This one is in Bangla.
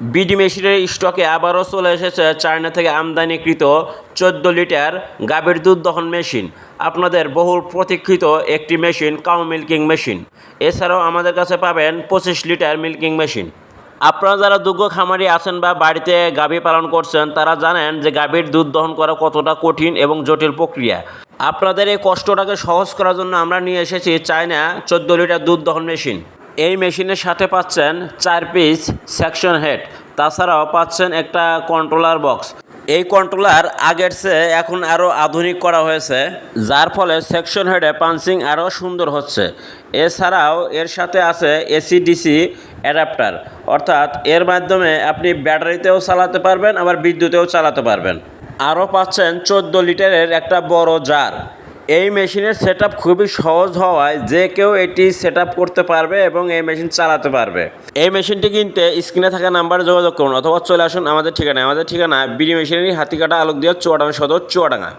বিডি মেশিনের স্টকে আবারও চলে এসেছে চায়না থেকে আমদানিকৃত চোদ্দ লিটার গাভীর দুধ দহন মেশিন। আপনাদের বহুল প্রতীক্ষিত একটি মেশিন, কাউ মিল্কিং মেশিন। এছাড়াও আমাদের কাছে পাবেন পঁচিশ লিটার মিল্কিং মেশিন। আপনারা যারা দুগ্ধ খামারি আছেন বা বাড়িতে গাভী পালন করছেন, তারা জানেন যে গাভীর দুধ দহন করা কতটা কঠিন এবং জটিল প্রক্রিয়া। আপনাদের এই কষ্টটাকে সহজ করার জন্য আমরা নিয়ে এসেছি চায়না চোদ্দ লিটার দুধ দহন মেশিন। এই মেশিনের সাথে পাচ্ছেন চার পিস সেকশন হেড। তাছাড়াও পাচ্ছেন একটা কন্ট্রোলার বক্স এই কন্ট্রোলার আগের চেয়ে এখন আরও আধুনিক করা হয়েছে, যার ফলে সেকশন হেডে পাঞ্চিং আরও সুন্দর হচ্ছে। এছাড়াও এর সাথে আছে এসি ডিসি অ্যাডাপ্টার অর্থাৎ এর মাধ্যমে আপনি ব্যাটারিতেও চালাতে পারবেন, আবার বিদ্যুতেও চালাতে পারবেন। আরও পাচ্ছেন চোদ্দ লিটারের একটা বড় জার। এই মেশিনের সেট খুবই সহজ হওয়ায় যে কেউ এটি সেট করতে পারবে এবং এই মেশিন চালাতে পারবে। এই মেশিনটি কিনতে স্ক্রিনে থাকা নাম্বারে যোগাযোগ করুন অথবা চলে আসুন আমাদের ঠিকানায়। আমাদের ঠিকানা বিডি মেশিনারি, হাতিকাটা আলোক দিয়ে চুয়াডাঙ্গা সদর, চুয়াডাঙ্গা।